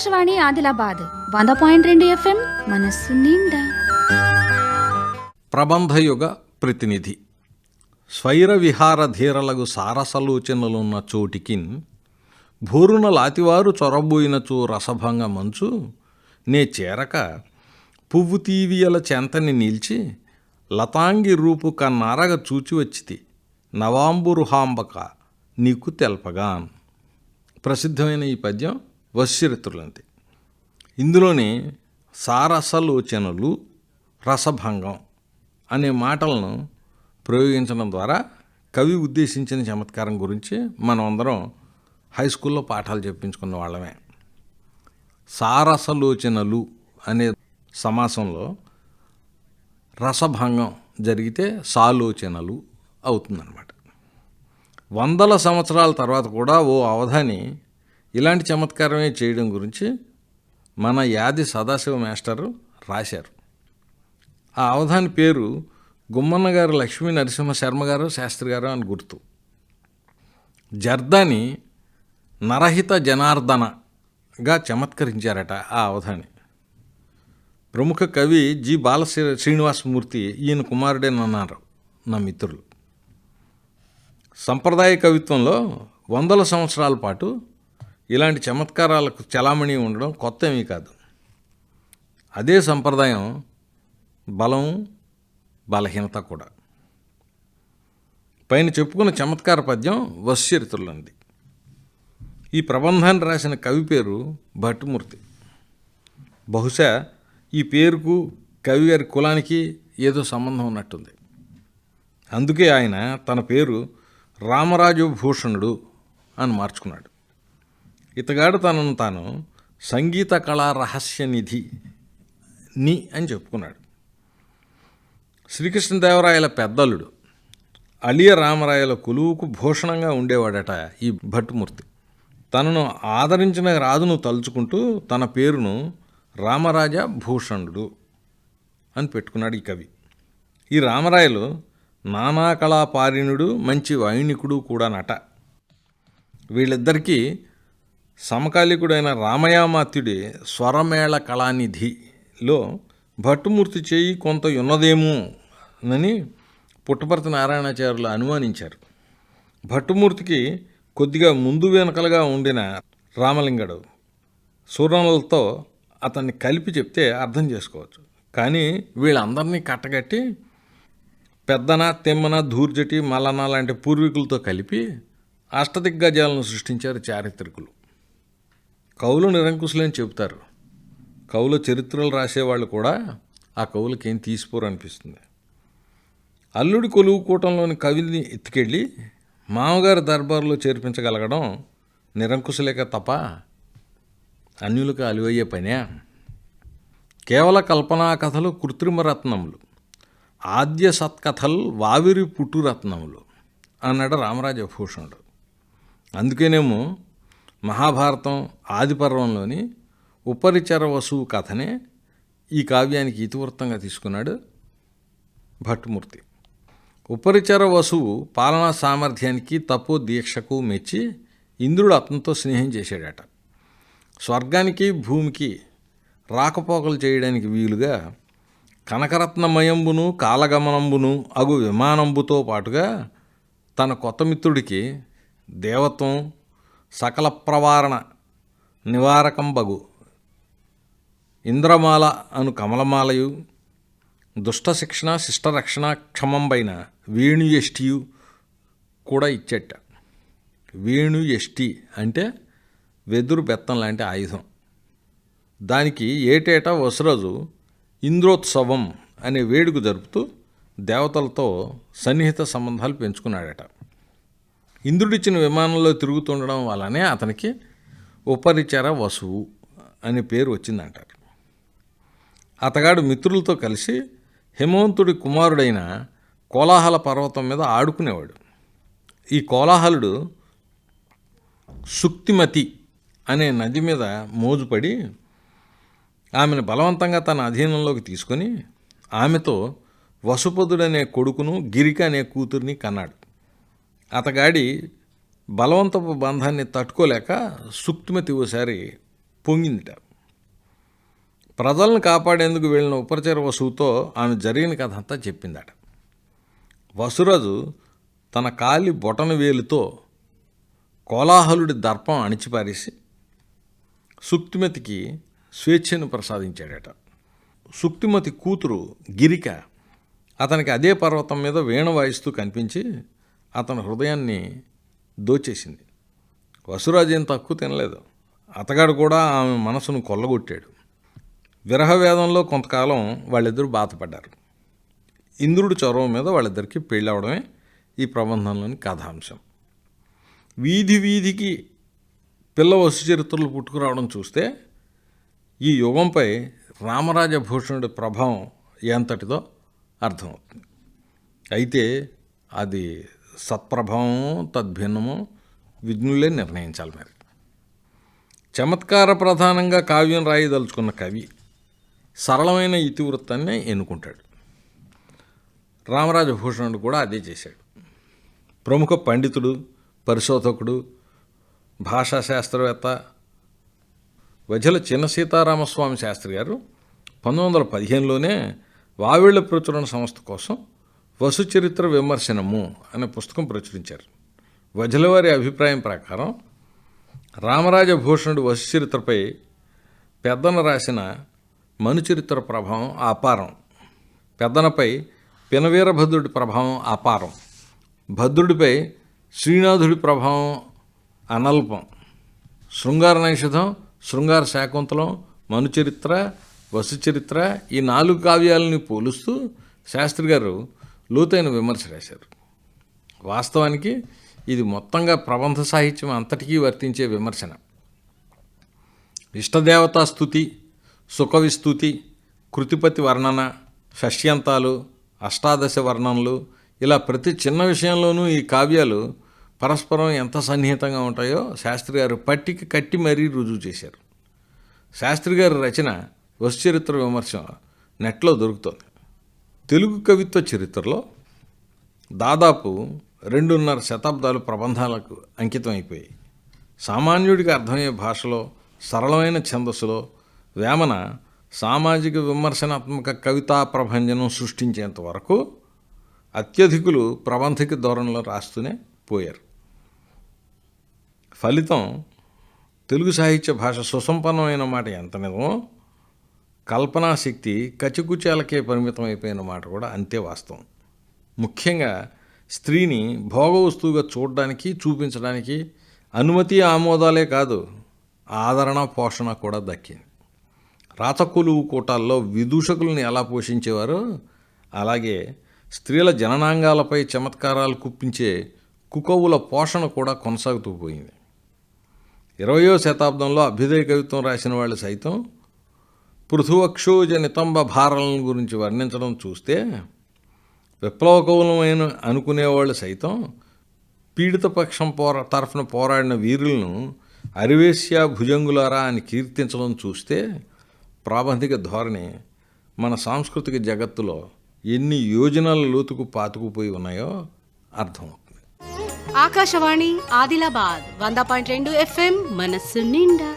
ఆకాశవాణి ఆదిలాబాద్ వంద పాయింట్ రెండు ఎఫ్ఎం మనస్సు నిండా. ప్రబంధయుగ ప్రతినిధి. స్వైర విహార ధీరలకు సారసలోచనలున్న చోటికిన్ భూరున లాతివారు చొరబోయినచు రసభంగ మంచు నే చేరక పువ్వు తీవియల చెంతని నిలిచి లతాంగి రూపు కన్నారగ చూచి వచ్చితి నవాంబురుహాంబక నీకు తెల్పగాన్. ప్రసిద్ధమైన ఈ పద్యం వశ్యరిత్రులంతే ఇందులోని సారసలోచనలు రసభంగం అనే మాటలను ప్రయోగించడం ద్వారా కవి ఉద్దేశించిన చమత్కారం గురించి మనం అందరం హై స్కూల్లో పాఠాలు చెప్పించుకున్న వాళ్ళమే. సారసలోచనలు అనే సమాసంలో రసభంగం జరిగితే సాలోచనలు అవుతుందన్నమాట. వందల సంవత్సరాల తర్వాత కూడా ఓ అవధాని ఇలాంటి చమత్కారమే చేయడం గురించి మన యాది సదాశివ మాస్టరు రాశారు. ఆ అవధాని పేరు గుమ్మన్న గారు లక్ష్మీ నరసింహ శర్మ గారు శాస్త్రి గారు అని గుర్తు. జర్దాని నరహిత జనార్దనగా చమత్కరించారట ఆ అవధాని. ప్రముఖ కవి జి బాల శ్రీనివాసమూర్తి ఈయన కుమారుడేనన్నారు నా మిత్రులు. సంప్రదాయ కవిత్వంలో వందల సంవత్సరాల పాటు ఇలాంటి చమత్కారాలకు చలామణి ఉండడం కొత్త ఏమీ కాదు. అదే సంప్రదాయం బలం బలహీనత కూడా. పైన చెప్పుకున్న చమత్కార పద్యం వశ్చరిత్రులంది ఈ ప్రబంధాన్ని రాసిన కవి పేరు భట్టుమూర్తి. బహుశా ఈ పేరుకు కవి గారి కులానికి ఏదో సంబంధం ఉన్నట్టుంది. అందుకే ఆయన తన పేరు రామరాజు భూషణుడు అని మార్చుకున్నాడు. ఇతగాడు తనను తాను సంగీత కళా రహస్య నిధి ని అని చెప్పుకున్నాడు. శ్రీకృష్ణదేవరాయల పెద్దలుడు అలియ రామరాయల కొలువుకు భూషణంగా ఉండేవాడట ఈ భట్టుమూర్తి. తనను ఆదరించిన రాజును తలుచుకుంటూ తన పేరును రామరాజ భూషణుడు అని పెట్టుకున్నాడు ఈ కవి. ఈ రామరాయలు నానా కళాపారిణుడు మంచి వైణికుడు కూడా నట వీళ్ళిద్దరికీ సమకాలికుడైన రామయామాత్యుడి స్వరమేళ కళానిధిలో భట్టుమూర్తి చేయి కొంత ఉన్నదేమో అని పుట్టపర్తి నారాయణాచార్యులు అనుమానించారు. భట్టుమూర్తికి కొద్దిగా ముందు వెనకలుగా ఉండిన రామలింగడు సూరణలతో అతన్ని కలిపి చెప్తే అర్థం చేసుకోవచ్చు. కానీ వీళ్ళందరినీ కట్టగట్టి పెద్దన తెమ్మన ధూర్జటి మలన లాంటి పూర్వీకులతో కలిపి అష్టదిగ్గజాలను సృష్టించారు చారిత్రకులు. కవులు నిరంకుశులని చెబుతారు. కవుల చరిత్రలు రాసేవాళ్ళు కూడా ఆ కవులకి ఏం తీసిపోరు అనిపిస్తుంది. అల్లుడి కొలువు కూటంలోని కవిని ఎత్తుకెళ్ళి మామగారి దర్బారులో చేర్పించగలగడం నిరంకుశలేక తప్ప అన్యులకు అలివయ్యే పనే. కేవల కల్పనా కథలు కృత్రిమ రత్నములు. ఆద్య సత్కథలు వావిరి పుట్టురత్నములు అన్నాడు రామరాజభూషణుడు అందుకేనేమో మహాభారతం ఆదిపర్వంలోని ఉపరిచర వసువు కథనే ఈ కావ్యానికి ఇతివృత్తంగా తీసుకున్నాడు భట్టుమూర్తి. ఉపరిచర వసువు పాలనా సామర్థ్యానికి తపో దీక్షకు మెచ్చి ఇంద్రుడు అతనితో స్నేహం చేశాడట. స్వర్గానికి భూమికి రాకపోకలు చేయడానికి వీలుగా కనకరత్నమయంబును కాలగమనంబును అగు విమానంబుతో పాటుగా తన కొత్త మిత్రుడికి దేవత్వం సకల ప్రవారణ నివారకం బగు. ఇంద్రమాల అను కమలమాలయు దుష్ట శిక్షణ శిష్టరక్షణ క్షమంబైన వేణు ఎష్టియు కూడా ఇచ్చేట. వేణు ఎష్టి అంటే వెదురు బెత్తం లాంటి ఆయుధం. దానికి ఏటేటా వసరోజు ఇంద్రోత్సవం అనే వేడుక జరుపుతూ దేవతలతో సన్నిహిత సంబంధాలు పెంచుకున్నాడట. ఇంద్రుడిచ్చిన విమానంలో తిరుగుతుండడం వల్లనే అతనికి ఉపరిచర వసువు అనే పేరు వచ్చిందంటారు. అతగాడు మిత్రులతో కలిసి హిమవంతుడి కుమారుడైన కోలాహల పర్వతం మీద ఆడుకునేవాడు. ఈ కోలాహలుడు సుక్తిమతి అనే నది మీద మోజుపడి ఆమెను బలవంతంగా తన అధీనంలోకి తీసుకొని ఆమెతో వసుపదుడనే కొడుకును గిరిక అనే కూతుర్ని కన్నాడు. అతగాడి బలవంతపు బంధాన్ని తట్టుకోలేక సుక్తిమతి ఓసారి పొంగిందిట. ప్రజలను కాపాడేందుకు వెళ్ళిన ఉపచర వసువుతో ఆమె జరిగిన కథ అంతా చెప్పిందట. వసురాజు తన కాలి బొటన వేలుతో కోలాహలుడి దర్పం అణిచిపారేసి సుక్తిమతికి స్వేచ్ఛను ప్రసాదించాడట. సుక్తిమతి కూతురు గిరిక అతనికి అదే పర్వతం మీద వీణ వాయిస్తూ కనిపించి అతని హృదయాన్ని దోచేసింది. వసురాజు ఏం తక్కువ తినలేదు. అతగాడు కూడా ఆమె మనసును కొల్లగొట్టాడు. విరహవేదంలో కొంతకాలం వాళ్ళిద్దరూ బాధపడ్డారు. ఇంద్రుడి చొరవ మీద వాళ్ళిద్దరికీ పెళ్ళవడమే ఈ ప్రబంధంలోని కథాంశం. వీధి వీధికి పిల్ల వసు చరిత్రలు పుట్టుకురావడం చూస్తే ఈ యుగంపై రామరాజభూషణుడి ప్రభావం ఎంతటిదో అర్థమవుతుంది. అయితే అది సత్ప్రభావమో తద్భిన్నము విజ్ఞులే నిర్ణయించాలి మరి. చమత్కార ప్రధానంగా కావ్యం రాయదలుచుకున్న కవి సరళమైన ఇతివృత్తాన్ని ఎన్నుకుంటాడు. రామరాజభూషణుడు కూడా అదే చేశాడు. ప్రముఖ పండితుడు పరిశోధకుడు భాషా శాస్త్రవేత్త వజల చిన్న సీతారామస్వామి శాస్త్రి గారు పంతొమ్మిది వందల పదిహేనులోనే వావిళ్ళ ప్రచురణ సంస్థ కోసం వసుచరిత్ర విమర్శనము అనే పుస్తకం ప్రచురించారు. వజలవారి అభిప్రాయం ప్రకారం రామరాజభూషణుడు వసుచరిత్రపై పెద్దన రాసిన మనుచరిత్ర ప్రభావం అపారం. పెద్దనపై పినవీరభద్రుడి ప్రభావం అపారం. భద్రుడిపై శ్రీనాథుడి ప్రభావం అనల్పం. శృంగార నైషధం శృంగార శాకుంతలం మనుచరిత్ర వసుచరిత్ర ఈ నాలుగు కావ్యాలని పోలుస్తూ శాస్త్రి గారు లోతైన విమర్శ రాశారు వాస్తవానికి ఇది మొత్తంగా ప్రబంధ సాహిత్యం అంతటికీ వర్తించే విమర్శన. ఇష్టదేవతా స్థుతి సుఖవిస్తుతి కృతిపతి వర్ణన షష్యంతాలు అష్టాదశ వర్ణనలు ఇలా ప్రతి చిన్న విషయంలోనూ ఈ కావ్యాలు పరస్పరం ఎంత సన్నిహితంగా ఉంటాయో శాస్త్రి గారు పట్టికి కట్టి మరీ రుజువు చేశారు. శాస్త్రి గారి రచన వశ్చరిత్ర విమర్శ నెట్లో దొరుకుతుంది. తెలుగు కవిత్వ చరిత్రలో దాదాపు రెండున్నర శతాబ్దాలు ప్రబంధాలకు అంకితం అయిపోయాయి. సామాన్యుడికి అర్థమయ్యే భాషలో సరళమైన ఛందస్సులో వేమన సామాజిక విమర్శనాత్మక కవితా ప్రభంజనం సృష్టించేంత వరకు అత్యధికులు ప్రబంధిక ధోరణిలో రాస్తూనే పోయారు. ఫలితం తెలుగు సాహిత్య భాష సుసంపన్నమైన మాట ఎంత నిజమో కల్పనా శక్తి కచికుచాలకే పరిమితం అయిపోయిన మాట కూడా అంతే వాస్తవం. ముఖ్యంగా స్త్రీని భోగ వస్తువుగా చూడడానికి చూపించడానికి అనుమతి ఆమోదాలే కాదు ఆదరణ పోషణ కూడా దక్కింది. రాతకొలువు కూటాల్లో విదూషకులను ఎలా పోషించేవారో అలాగే స్త్రీల జననాంగాలపై చమత్కారాలు కుప్పించే కుకవుల పోషణ కూడా కొనసాగుతూ పోయింది. ఇరవయో శతాబ్దంలో అభ్యుదయ కవిత్వం రాసిన వాళ్ళు సైతం నితంబ భారాలను గురించి వర్ణించడం చూస్తే విప్లవకౌలమైన అనుకునేవాళ్ళు సైతం పీడిత పక్షం పోరా తరఫున పోరాడిన వీరులను అరివేశ్య భుజంగులారా అని కీర్తించడం చూస్తే ప్రాబంధిక ధోరణి మన సాంస్కృతిక జగత్తులో ఎన్ని యోజనాల లోతుకు పాతుకుపోయి ఉన్నాయో అర్థమవుతుంది. ఆకాశవాణి ఆదిలాబాద్ వంద పాయింట్ రెండు ఎఫ్ఎం మనస్సు నిండా.